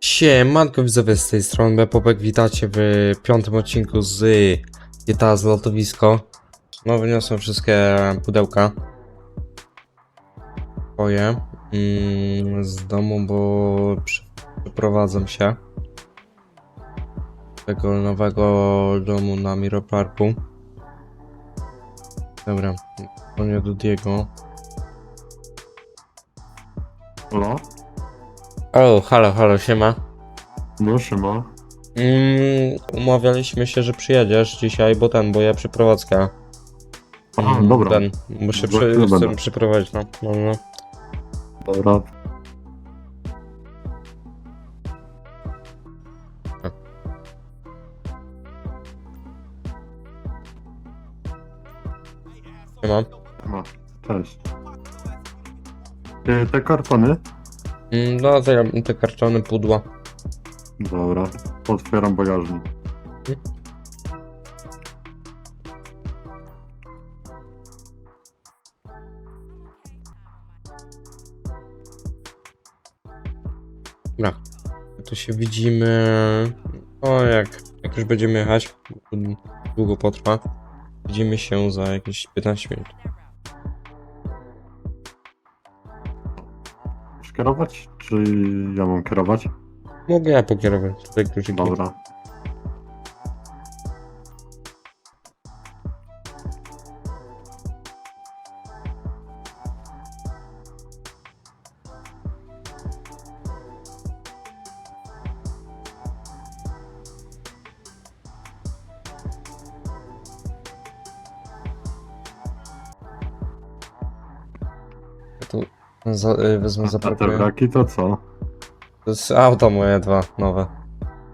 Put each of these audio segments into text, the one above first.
Siemanko widzowie z tej strony Bepopek, witajcie w piątym odcinku z GTA z lotowisko. No wyniosłem wszystkie pudełka. Swoje mm, z domu, bo przeprowadzam się tego nowego domu na Miro Parku. Dobra, dzwonię do Diego. Halo? O, halo, halo, siema. No, siema. Mm, umawialiśmy się, że przyjedziesz dzisiaj, bo ten, bo ja przeprowadzkę. Aha, Mm, dobra. Ten, muszę Za przy, chwilę chcę będę. przyprowadzić, no. no, no. Dobra. Siema. Ma. Cześć. Ty, te kartony? Mm, no, te, te kartony, pudła. Dobra. Otwieram bagażnik. Dobra. To się widzimy. O, jak, jak już będziemy jechać, długo potrwa. Widzimy się za jakieś 15 minut. Kierować? Czy ja mam kierować? Mogę ja pokierować tutaj kluczyki. Dobra. Tu za, y, wezmę A te zaparkuję. wraki to co? To jest auto moje dwa nowe.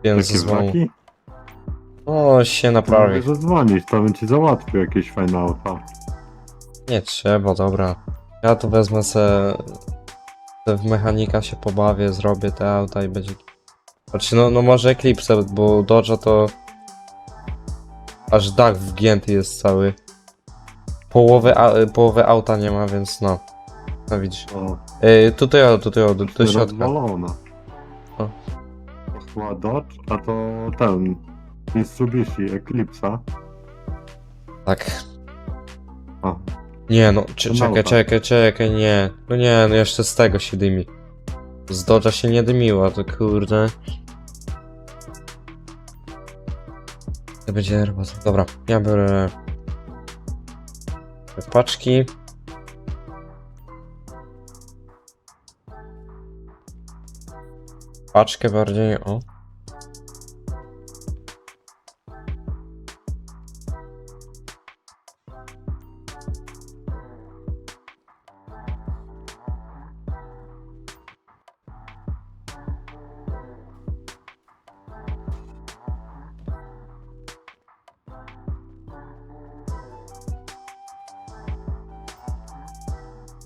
Więc Jakie znowu. O, się naprawi. Mogę zadzwonić, to bym ci załatwił jakieś fajne auta. Nie trzeba, dobra. Ja tu wezmę se, se w mechanika się pobawię, zrobię te auta i będzie... Znaczy no, no może Eclipse, bo Dodge'a to... Aż dach wgięty jest cały. Połowy, a, połowy auta nie ma, więc no. No widzisz. O, tutaj o, tutaj o, do, do środka. rozwalona. O. To chyba Dodge, a to ten Mitsubishi Eclipse. Tak. A, Nie no, cze- To czekaj, nauka. czekaj, czekaj, nie. No nie, no jeszcze z tego się dymi. Z Dodge'a się nie dymiła, to kurde. To będzie robota. Dobra, ja biorę te paczki. Paczkę bardziej, o.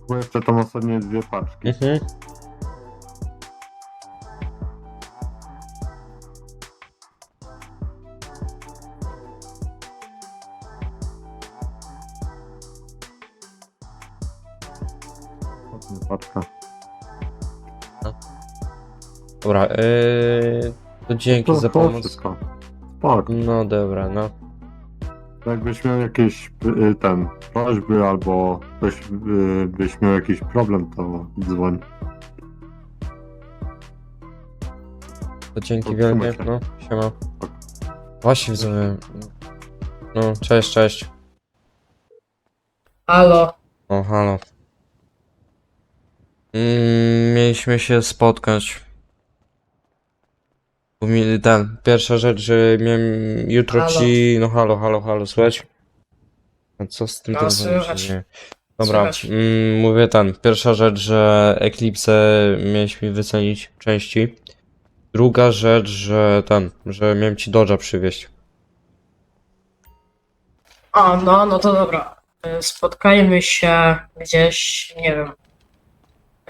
bo jeszcze tam ostatnie dwie paczki. Mhm. Ostatnia paczka. Dobra, yy, to dzięki To, za to pomoc. wszystko. Spoko. No dobra, no. Jakbyś miał jakieś y, ten prośby albo ktoś y, byś miał jakiś problem, to dzwoń. To dzięki To wielkie, trzymaj się. no, siema. Właśnie widzowie. No, cześć, cześć. Halo, O, halo. Mm, mieliśmy się spotkać. Bo mi, ten, pierwsza rzecz, że miałem jutro Halo. ci... No halo, halo, halo, słuchać? A co z tym No, telefonem się słychać. dzieje? Dobra, Słychać. mm, mówię ten, pierwsza rzecz, że Eclipse miałeś mi wycenić części. Druga rzecz, że ten, że miałem ci Dodge'a przywieźć. a no, no to dobra. Y, Spotkajmy się gdzieś, nie wiem.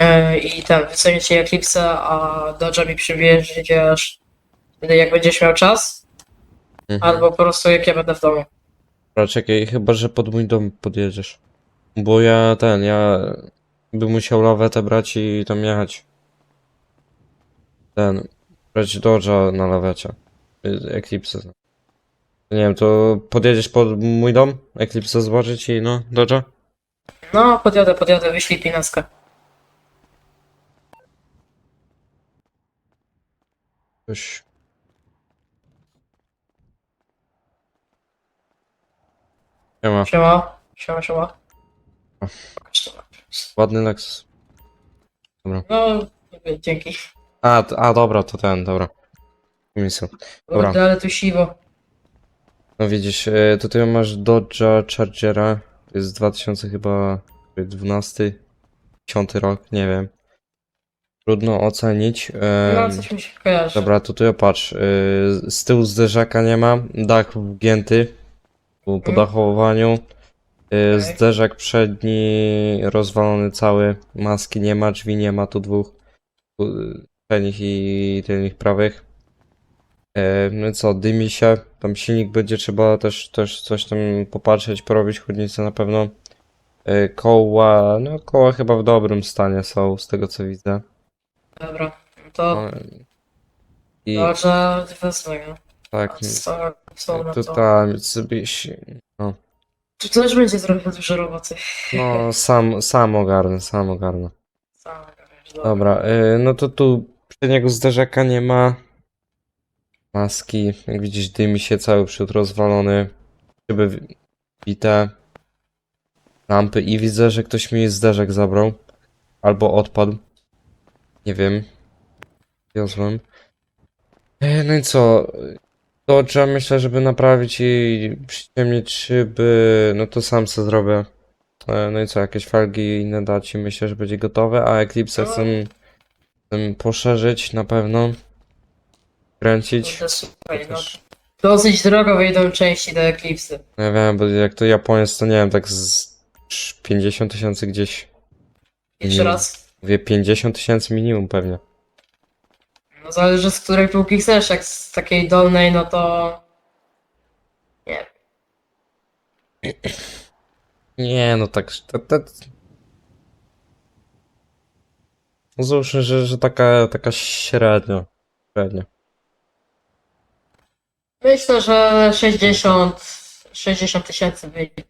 Y, I ten, wycenię ci Eclipse, a Dodge'a mi przywieziesz, jak będziesz miał czas, Mhm. albo po prostu jak ja będę w domu. Dobra, czekaj, chyba, że pod mój dom podjedziesz. Bo ja ten, ja bym musiał lawetę brać i tam jechać. Ten. brać Dodge'a na lawecie. Y, Eclipse. Nie wiem, to podjedziesz pod mój dom? Eclipse zobaczyć i no, Dodge'a? No, podjadę, podjadę, wyślij pinaskę. Coś... Siema, Siema, siema, siema. To. ładny Lexus. No, dzięki. A, t- a dobra, to ten, dobra. Misja. Dobra. Kurde, ale tu siwo. No widzisz, e, tutaj masz Dodge'a Chargera, to jest 2000 chyba 12, 10 rok, nie wiem. Trudno ocenić. No, coś mi się kojarzy. Dobra, tutaj patrz, e, z tyłu zderzaka nie ma, dach wgięty po podachowaniu, e, Okej. zderzak przedni rozwalony cały, maski nie ma, drzwi nie ma, tu dwóch, przednich i tylnych prawych. E, No co, dymi się, tam silnik będzie trzeba też, też coś tam popatrzeć, porobić chłodnicę na pewno. Koła, no koła chyba w dobrym stanie są, z tego co widzę. Dobra, to No, I dobrze wezmę, tak, co, co na to? tutaj Mitsubishi, no, Tu też będzie trochę dużo roboty. no sam, sam ogarnę, sam ogarnę. Sam, dobra. Dobra, e, no to tu przedniego zderzaka nie ma. Maski, jak widzisz dymi się cały przód rozwalony. Szyby wi- bite. Lampy i widzę, że ktoś mi zderzak zabrał. Albo odpadł. Nie wiem. Wiozłem. E, No i co? To trzeba myślę, żeby naprawić i przyciemnić szyby. No to sam sobie zrobię. E, No i co, jakieś felgi i inne dać i myślę, że będzie gotowe, a Eclipse No. chcę, chcę poszerzyć na pewno. Kręcić. To słuchaj, no, dosyć drogo wyjdą części do Eclipsy. Ja wiem, bo jak to Japoniec, to nie wiem, tak z 50 tysięcy gdzieś. Jeszcze raz. Mówię 50 tysięcy minimum pewnie. No zależy z której półki chcesz, jak z takiej dolnej, no to... Nie Nie, no tak. To, to... No Załóżmy, że, że taka, taka średnio. Średnio. Myślę, że 60... 60 tysięcy wyjdzie.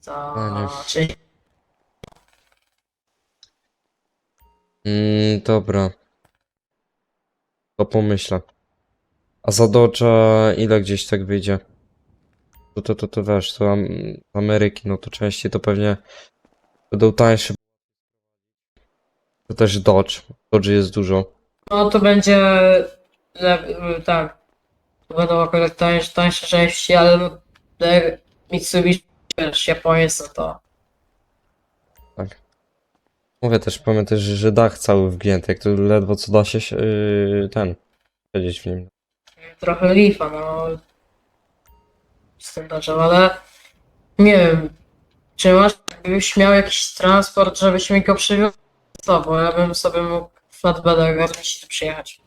Za... No nie. Mm, dobra. To pomyślę. A za Dodge'a ile gdzieś tak wyjdzie? To, to, to, to wiesz, to am Ameryki, no to częściej to pewnie będą tańsze. To też Dodge. Dodge jest dużo. No to będzie le- tak. To będą akurat tańsze, tańsze części, ale no te Mitsubishi wiesz, Japoniec, no to Mówię też, pamiętaj, że, dach cały wgięty, jak to ledwo co da się yy, ten, siedzieć w nim. trochę lifa, no. Z tym dlaczego, ale nie wiem. Czy masz, gdybyś miał jakiś transport, żebyś mi go przywiózł? To, bo ja bym sobie mógł flatbeda ogarnąć i tu przyjechać.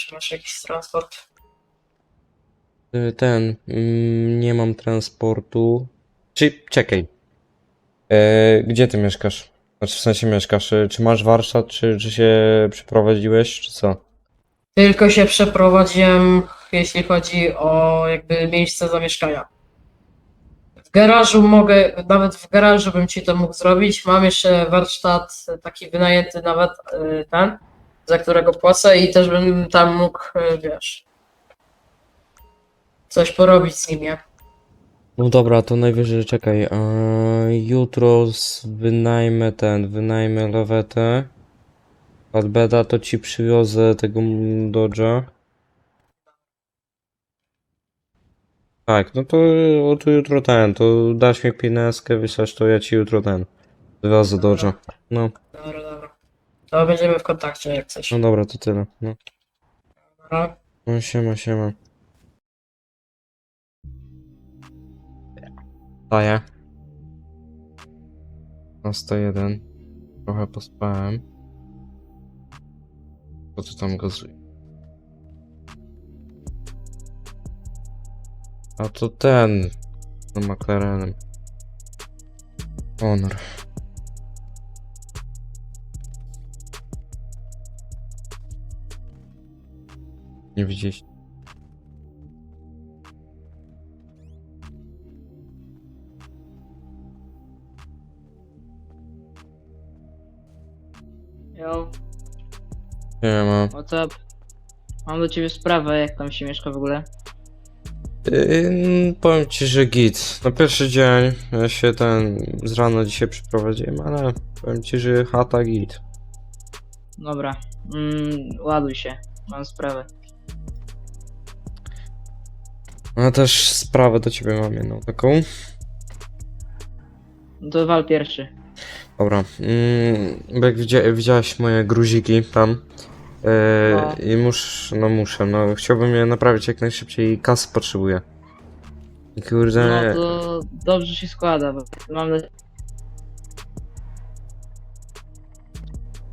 Czy masz jakiś transport? Yy, Ten, mm, nie mam transportu. Czy, czekaj. Yy, gdzie ty mieszkasz? Znaczy w sensie mieszkasz, yy, czy masz warsztat, czy, czy się przeprowadziłeś, czy co? Tylko się przeprowadziłem, jeśli chodzi o jakby miejsce zamieszkania. W garażu mogę, nawet w garażu bym ci to mógł zrobić. Mam jeszcze warsztat taki wynajęty nawet y, ten, za którego płacę i też bym tam mógł, y, wiesz, coś porobić z nim, nie? No dobra, to najwyżej czekaj. A jutro z- wynajmę ten, wynajmę lawetę. Flatbeda to ci przywiozę tego mm, Dodge'a. Tak, no to, o, to jutro ten, to dasz mi pineskę, wyślesz to ja ci jutro ten. Wywiozę Dodge'a. No, Dobra, dobra. To będziemy w kontakcie jak coś. no dobra, to tyle. No, Dobra. no siema, siema. Daję. Na 101. Trochę pospałem. Po co tam gazuję? A to ten. No McLarenem. Honor. Nie widzieliście. Yo, Nie ma. what's up? Mam do ciebie sprawę, jak tam się mieszka w ogóle. Yy, powiem ci, że git. Na pierwszy dzień ja się ten z rana dzisiaj przeprowadziłem, ale powiem ci, że chata git. Dobra, mm, ładuj się, mam sprawę. A też sprawę do ciebie mam jedną taką. No to wal pierwszy. Dobra, mm, bo jak widzia, widziałeś moje gruziki tam yy, No. i muszę, no muszę, no chciałbym je naprawić jak najszybciej i kasy potrzebuję. I kurde, No to dobrze się składa, bo mam na...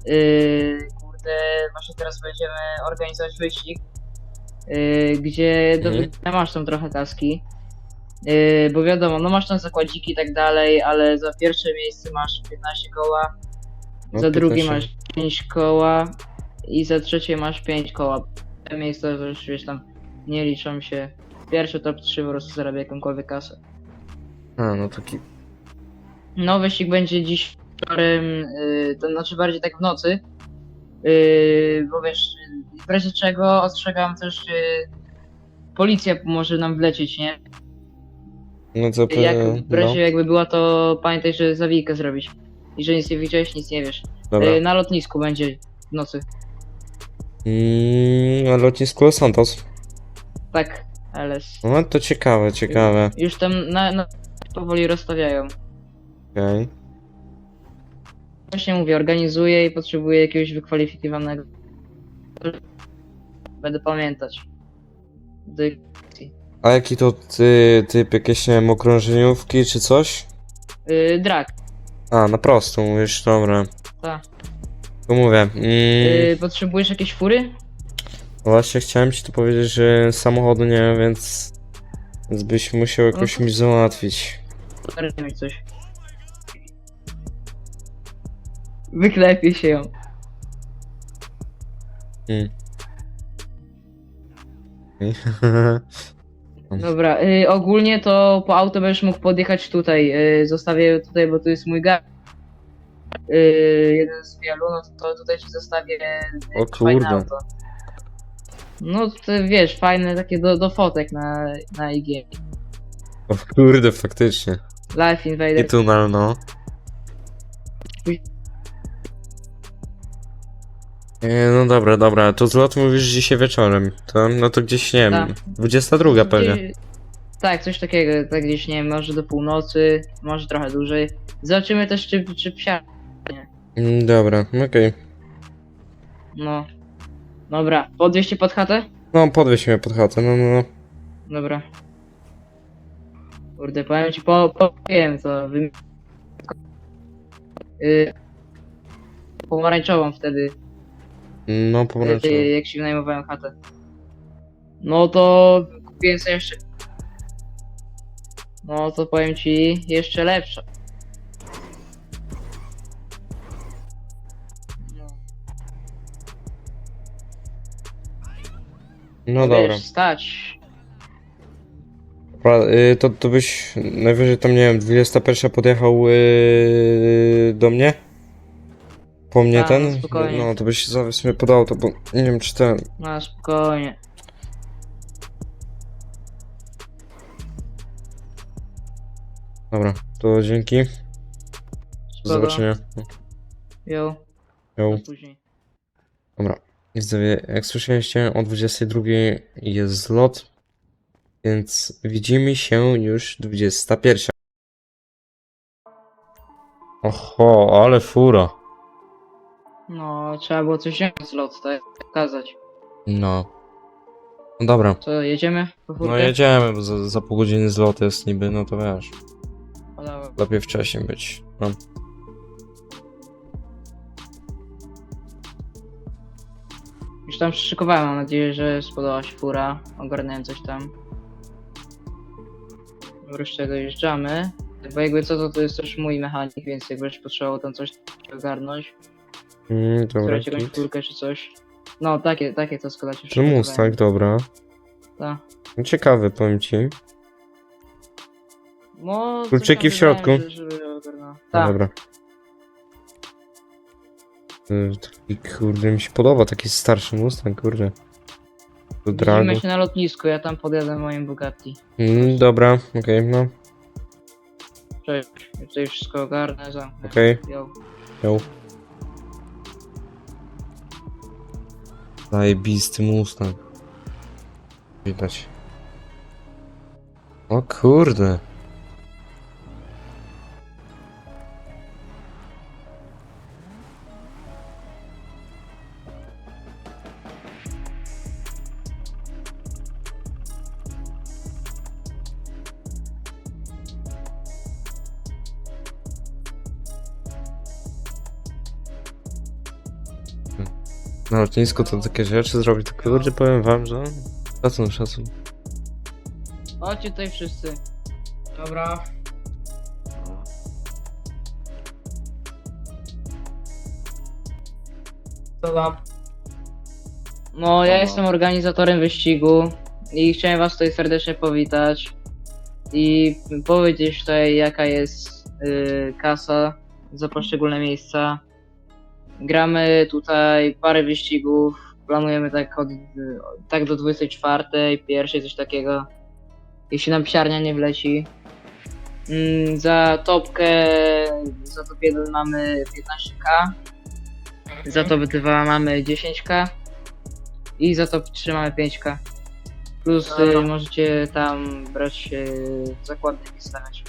Yy, kurde, właśnie teraz będziemy organizować wyścig, yy, gdzie do Mhm. masz tam trochę kaski. Yy, bo wiadomo, no masz tam zakładziki i tak dalej, ale za pierwsze miejsce masz 15 koła, no, za drugie 15. masz 5 koła i za trzecie masz 5 koła. Te miejsca już wiesz tam nie liczą się. Pierwsze top 3 po prostu zarabia jakąkolwiek kasę. A, no taki, No, wyścig będzie dziś wieczorem, yy, to znaczy bardziej tak w nocy. Yy, bo wiesz, w razie czego ostrzegam też, policja może nam wlecieć, nie? no to Jak w razie no, jakby była, to pamiętaj, że zawijkę zrobić. I że nic nie widziałeś, nic nie wiesz. dobra. Yy, na lotnisku będzie w nocy. Mm, a lotnisko Los Santos. Tak, LS. No to ciekawe, ciekawe. Już tam na, na powoli rozstawiają. Okej. Właśnie mówię, organizuję i potrzebuję jakiegoś wykwalifikowanego. Będę pamiętać. A jaki to ty, typ, jakieś, nie wiem, okrążeniówki czy coś? Yy, drak, A, na prostą mówisz, dobra. tak. To mówię. Mm, Yy, potrzebujesz jakieś fury? Właśnie chciałem ci tu powiedzieć, że samochodu nie mam, więc... Więc byś musiał jakoś No to- mi załatwić. Daj mi coś. Wyklepię się ją. Mm. Dobra, yy, ogólnie to po auto będziesz mógł podjechać tutaj. Yy, zostawię tutaj, bo tu jest mój gar. Yy, jeden z wielu, no to tutaj ci zostawię O jakieś fajne kurde. auto. No to wiesz, fajne takie do, do fotek na, na IG. o kurde, faktycznie. Life I Invader. tunel, no. No dobra, dobra, to zlot mówisz dzisiaj wieczorem. To, no to gdzieś, nie wiem, Tak. 22 pewnie. Tak, coś takiego, tak gdzieś, nie wiem, może do północy, może trochę dłużej. Zobaczymy też, czy, czy psia... Mm, Dobra, okej. No. Dobra, podwieźcie pod chatę? No, podwieź mnie pod chatę, no, no, no. Dobra. Kurde, powiem ci, po, powiem to. Wy... Yy, pomarańczową wtedy, No, pomarańczowy. yy, jak się wynajmowałem chatę. No to kupiłem sobie jeszcze... No to powiem ci, jeszcze lepsza. No. Wiesz, dobra. stać. Dobra, y, to, to byś najwyżej tam, nie wiem, 21 podjechał y, do mnie? Po mnie Tak, ten? no spokojnie. No, to byś zawiózł mnie pod auto, bo nie wiem, czy ten... No spokojnie. Dobra, to dzięki. Do Spoko. zobaczenia. Jo, do później. Dobra, widzowie, jak słyszeliście, o 22 jest zlot, więc widzimy się już 21. Oho, ale fura. No, trzeba było coś wziąć z lot, tak? Pokazać. No. No dobra. Co, jedziemy? Po No jedziemy, bo za, za pół godziny zlot jest niby, no to wiesz. O, dobra. Lepiej wcześniej być. No. Już tam przyszykowałem, mam nadzieję, że spodobała się fura. Ogarnąłem coś tam. wreszcie dojeżdżamy. Bo jakby co, to to jest też mój mechanik, więc jak będziesz potrzebował tam coś ogarnąć, Mm, dobra. jakąś kulkę czy coś. No, takie, takie to składać już. To Mustang, dobra. Tak. No, Ciekawy, powiem ci. No, coś tam w środku? żeby ogarnął. No, Tak, dobra. Y, Taki, kurde, mi się podoba taki starszy Mustang, kurde. Do dragu. widzimy się na lotnisku, ja tam podjadę moim Bugatti. Mm, dobra, okej, no, Cześć, ja tutaj wszystko ogarnę, zamknę. okej, okay. Zajebisty Mustang. Widać. O kurde. Na lotnisku to takie rzeczy zrobić, to kurde powiem wam, że szacun, szacun. Chodźcie tutaj wszyscy. Dobra. Co tam? No, ja Dobra. jestem organizatorem wyścigu i chciałem was tutaj serdecznie powitać i powiedzieć tutaj jaka jest y, kasa za poszczególne miejsca. Gramy tutaj parę wyścigów, planujemy tak od tak do 24, pierwszej coś takiego. Jeśli nam psiarnia nie wleci. Mm, za topkę, za top 1 mamy 15k, za top 2 mamy 10k. I za top 3 mamy 5k. Plus Dobra. y, możecie tam brać y, zakładniki stawiać.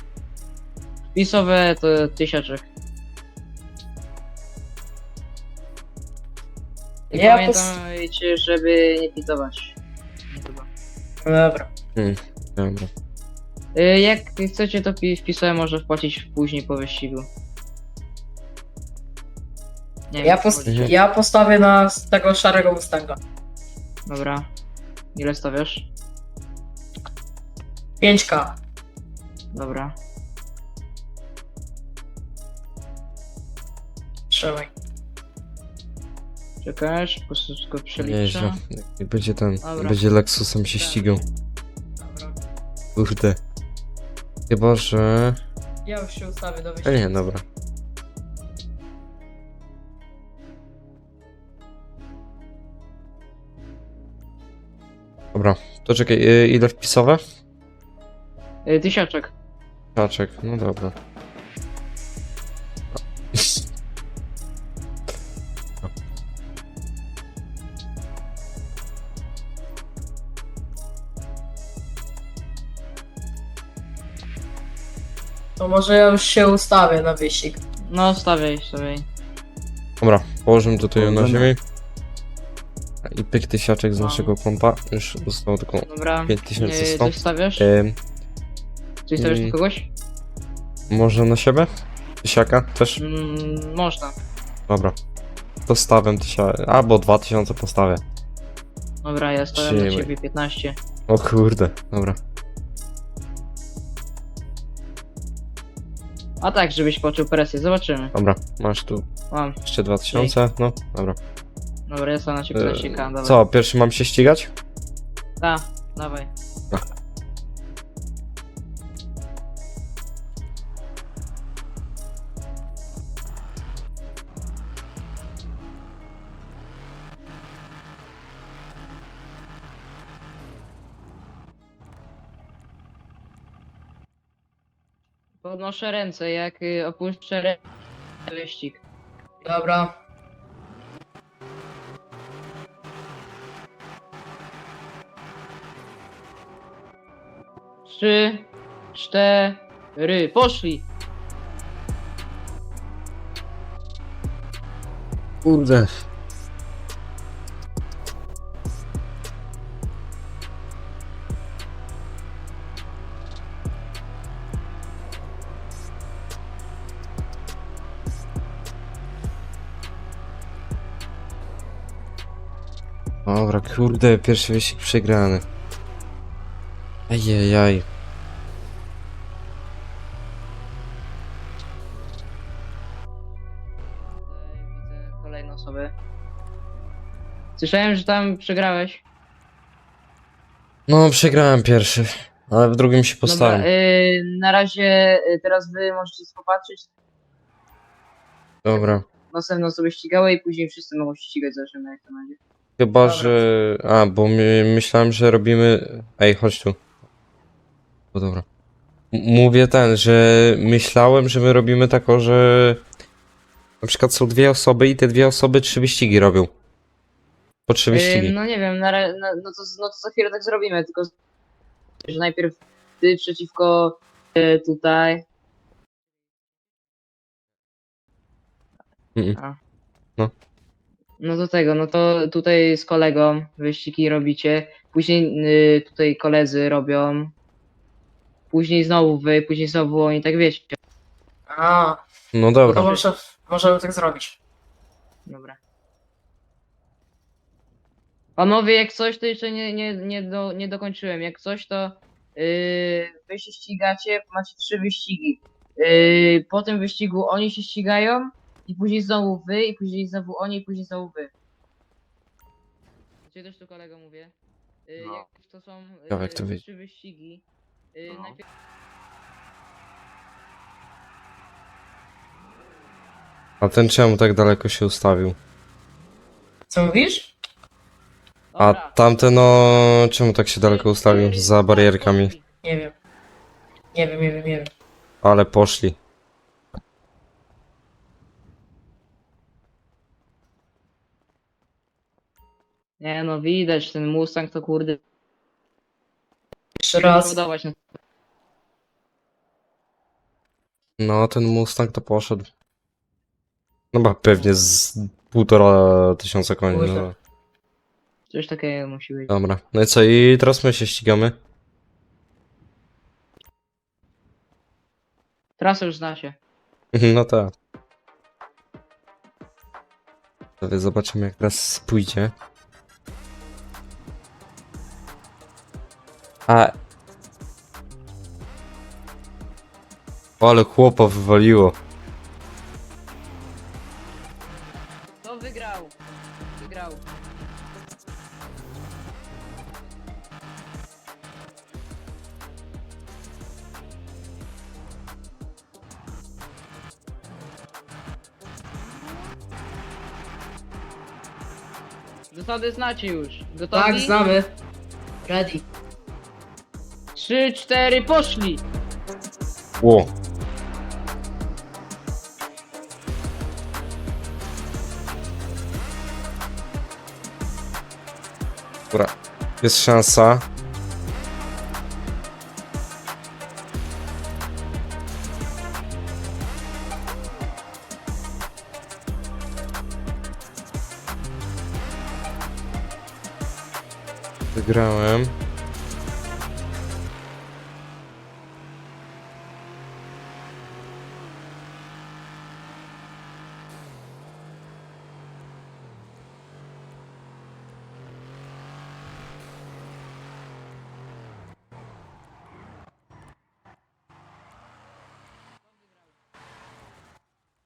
Wpisowe to tysiaczek. I Ja pamiętajcie, żeby nie pitować. Chyba. Dobra. Dobra. Y, jak chcecie to pi- wpisowe może wpłacić później po wyścigu. Nie Ja, wiem, pos wchodzicie. ja postawię na tego szarego Mustanga. Dobra. Ile stawiasz? 5k. Dobra. Trzymaj. Czekasz, po prostu tylko przeliczę. Jak będzie ten, Dobra. będzie Lexusem się Tak. ścigał. Dobra. Kurde. Chyba, że... Ja już się ustawię do A wyjścia. nie, dobra. Dobra, to czekaj, y, ile wpisowe? Y, Tysiaczek. No dobra. może ja już się ustawię na wyścig. No, stawiaj, stawiaj. Dobra, położymy tutaj na Dobra. ziemi. I pyk tysiaczek z No. naszego konta. Już zostało tylko Dobra. 5100. Y, Coś stawiasz? Ym, Coś stawiasz mm. do kogoś? może na siebie? Tysiaka też? Mm, można. Dobra. To stawiam tysiaka, albo 2000 postawię. Dobra, ja stawiam dla Trzymaj. ciebie 15. O kurde, dobra. A tak, żebyś poczuł presję, zobaczymy. Dobra, masz tu Mam. jeszcze 2000, no dobra. Dobra, ja stawiam na ciebie E, 15k, dawaj. Co, pierwszy mam się ścigać? Ta, dawaj. Podnoszę ręce, jak y, opuszczę ręce, wyścig. Dobra. Trzy, cztery, poszli! Kurde. Kurde, pierwszy wyścig przegrany. Ajajaj. Widzę kolejną osoby. Słyszałem, że tam przegrałeś. No, przegrałem pierwszy, ale w drugim się postawiłem. y, na razie y, teraz wy możecie popatrzeć. Dobra. Następne osoby ścigały i później wszyscy mogą ścigać, zobaczymy jak to będzie. Chyba, Dobra. że... A, bo my, myślałem, że robimy... Ej, chodź tu. No dobra. M- Mówię ten, że myślałem, że my robimy tako, że... Na przykład są dwie osoby i te dwie osoby trzy wyścigi robią. Po trzy Y, wyścigi. no nie wiem, na, na, no, to, no to za chwilę tak zrobimy, tylko że najpierw ty przeciwko y, tutaj. Mm. A. No. No do tego, no to tutaj z kolegą wyścigi robicie, później y, tutaj koledzy robią, później znowu wy, później znowu oni, tak wiecie. A, No no to dobra. może, możemy tak zrobić. Dobra. Panowie, jak coś, to jeszcze nie, nie, nie, do, nie dokończyłem. Jak coś, to yy, wy się ścigacie, macie trzy wyścigi. Yy, po tym wyścigu oni się ścigają i później znowu wy, i później znowu oni, i później znowu wy. Cię też tu kolego mówię. Yy, No. Jak to są Ciekawe, jak to wyjdzie. trzy wyścigi. Yy, No. najpierw... A ten czemu tak daleko się ustawił? Co mówisz? A Dobra. tamten no... Czemu tak się daleko ustawił? Za barierkami. Nie wiem. Nie wiem, nie wiem, nie wiem. Ale poszli. Nie no, widać, ten Mustang to kurde. Jeszcze raz. Podobać, no. No, ten Mustang to poszedł. No ba, pewnie z półtora tysiąca koni. Kurde. No. Coś takiego musi być. Dobra. No i co, i teraz my się ścigamy? Trasę już zna się. No tak. Zobaczymy jak teraz pójdzie. A... O, ale chłopa wywaliło. Kto wygrał? Wygrał. Zasady znacie już. Gotowi? Tak, znamy. Ready. Trzy, cztery, poszli! Ło. Dobra, jest szansa. Wygrałem.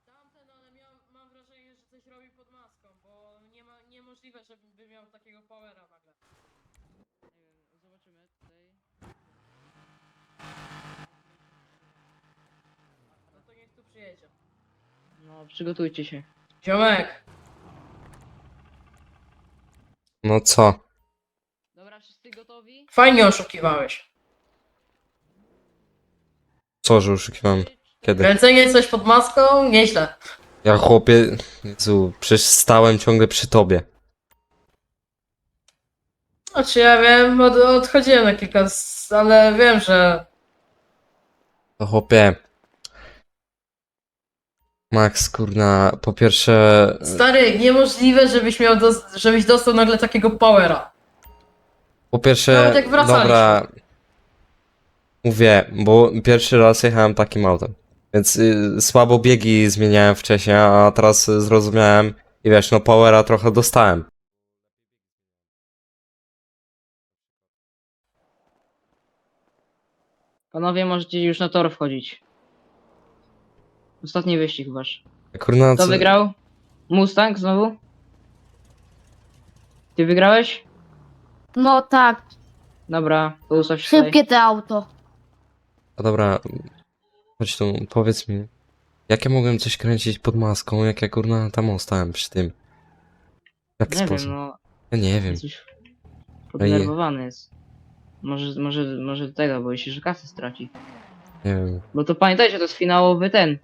Tamten, ale mam wrażenie, że coś robi pod maską, bo nie ma, niemożliwe, żeby miał takiego powera nagle. Zobaczymy tutaj. No to niech tu przyjedzie. No, przygotujcie się. Ziomek, No co? Dobra, wszyscy gotowi? fajnie oszukiwałeś. Co, że oszukiwałem? Kiedy? Kręcenie coś pod maską? Nieźle. Ja chłopie, Jezu, przecież stałem ciągle przy tobie. Znaczy ja wiem, od, odchodziłem na kilka, z, ale wiem, że To chłopie. Max, kurna, po pierwsze... stary, niemożliwe, żebyś miał, dos, żebyś dostał nagle takiego powera. Po pierwsze, Nawet jak wracaliśmy. dobra... Mówię, bo pierwszy raz jechałem takim autem. Więc y, słabo biegi zmieniałem wcześniej, a teraz y, zrozumiałem i wiesz, no powera trochę dostałem. Panowie, możecie już na tor wchodzić. Ostatni wyścig wasz. Kurna, Kto co... wygrał? Mustang znowu? Ty wygrałeś? No tak, Dobra, to ustaw się tutaj. szybkie te auto. A dobra, chodź tu, powiedz mi, jak ja mogłem coś kręcić pod maską, jak ja kurna tam stałem przy tym? W jaki Nie sposób? wiem, no. Ja nie wiem. Jesteś poddenerwowany jest. Może, może, może do tego, bo się, że kasę straci. Nie wiem. Bo to pamiętajcie, to jest finałowy ten.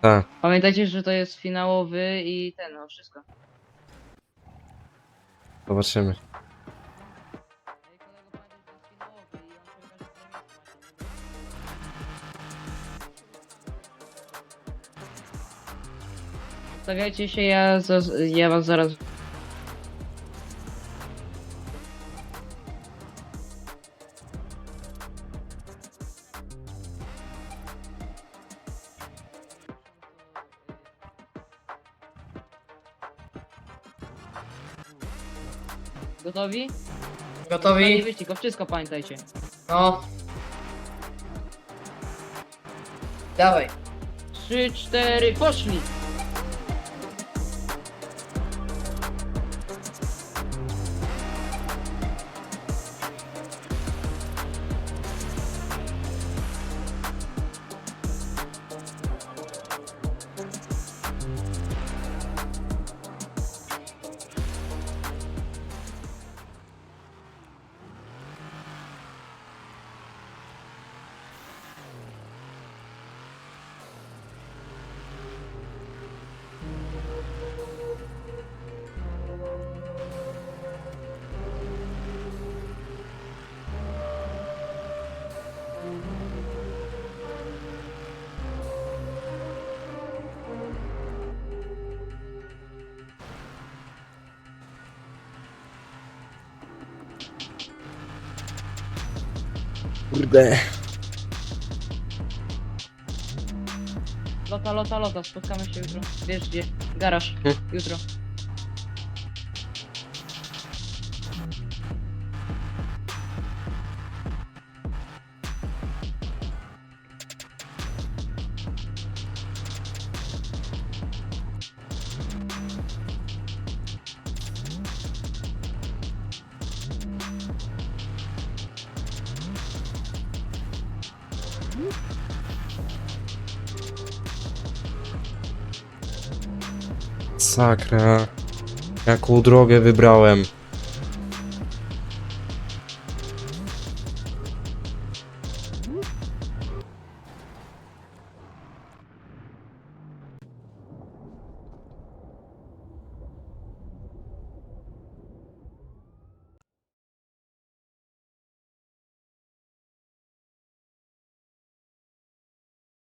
Tak, Pamiętajcie, że to jest finałowy i ten, no wszystko. zobaczymy. Stawiajcie się, ja, za, ja was zaraz... Gotowi? Gotowi? wyścig, o wszystko pamiętajcie. No. Dawaj. Trzy, cztery, poszli! Kurde. Lota, lota, lota, spotkamy się jutro. Wiesz gdzie? Garaż. Hmm. Jutro. Sakra. Jaką drogę wybrałem.